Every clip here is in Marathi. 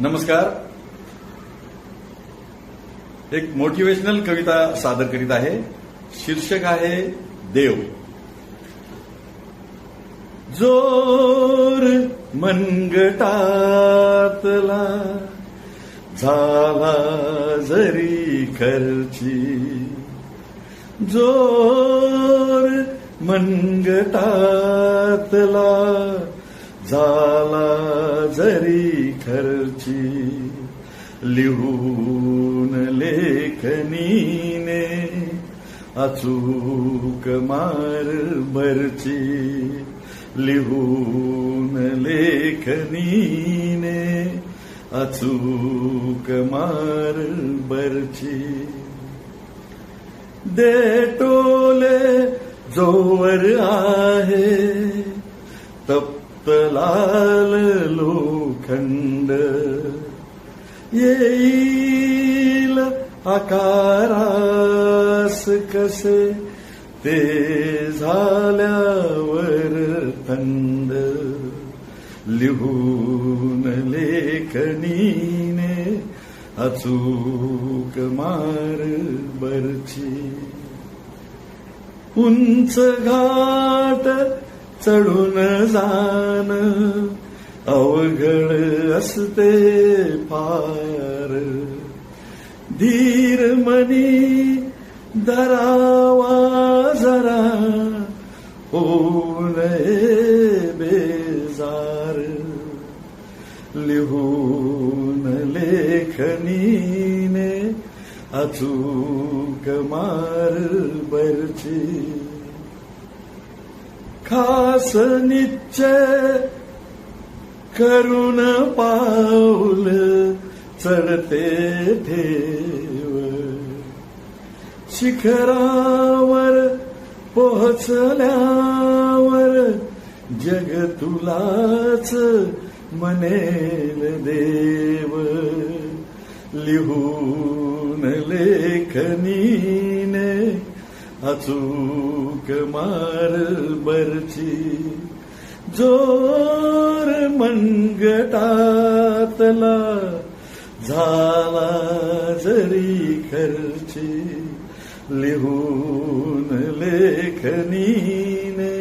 नमस्कार. एक मोटिवेशनल कविता सादर करीत आहे. शीर्षक आहे देव. जोर मनगटातला झाला जरी खर्ची. जोर मनगटातला झाला जरी खर्ची लिहून लेखनीने अचूक मार भरची. लिहून लेखनीने अचूक मार भरची. देटोले जोवर आहे तप तप्त लाल लोखंड. येईल आकारास कसे? ते झाल्यावर थंड. लिहून लेखनीने अचूक मार बरची. उंच घाट चढून जाण अवघड असते फार. धीर मनी धरावा जरा होऊन नये बेजार. लिहून लेखनीने अचूक मार बरची. खास निश्चय करून पाऊल चढते ठेव शिखरावर पोहोचल्यावर जग तुलाच मनेल देव. लिहून लेखनीने अचूक मारबरची जोर मनगटातला झाला जरी खर्ची लिहून लेखनीने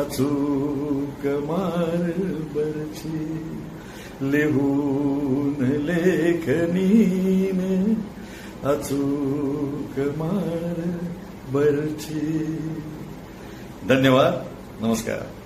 अचूक मारबरची लिहून लेखनीने अचूक मार बरची धन्यवाद. नमस्कार.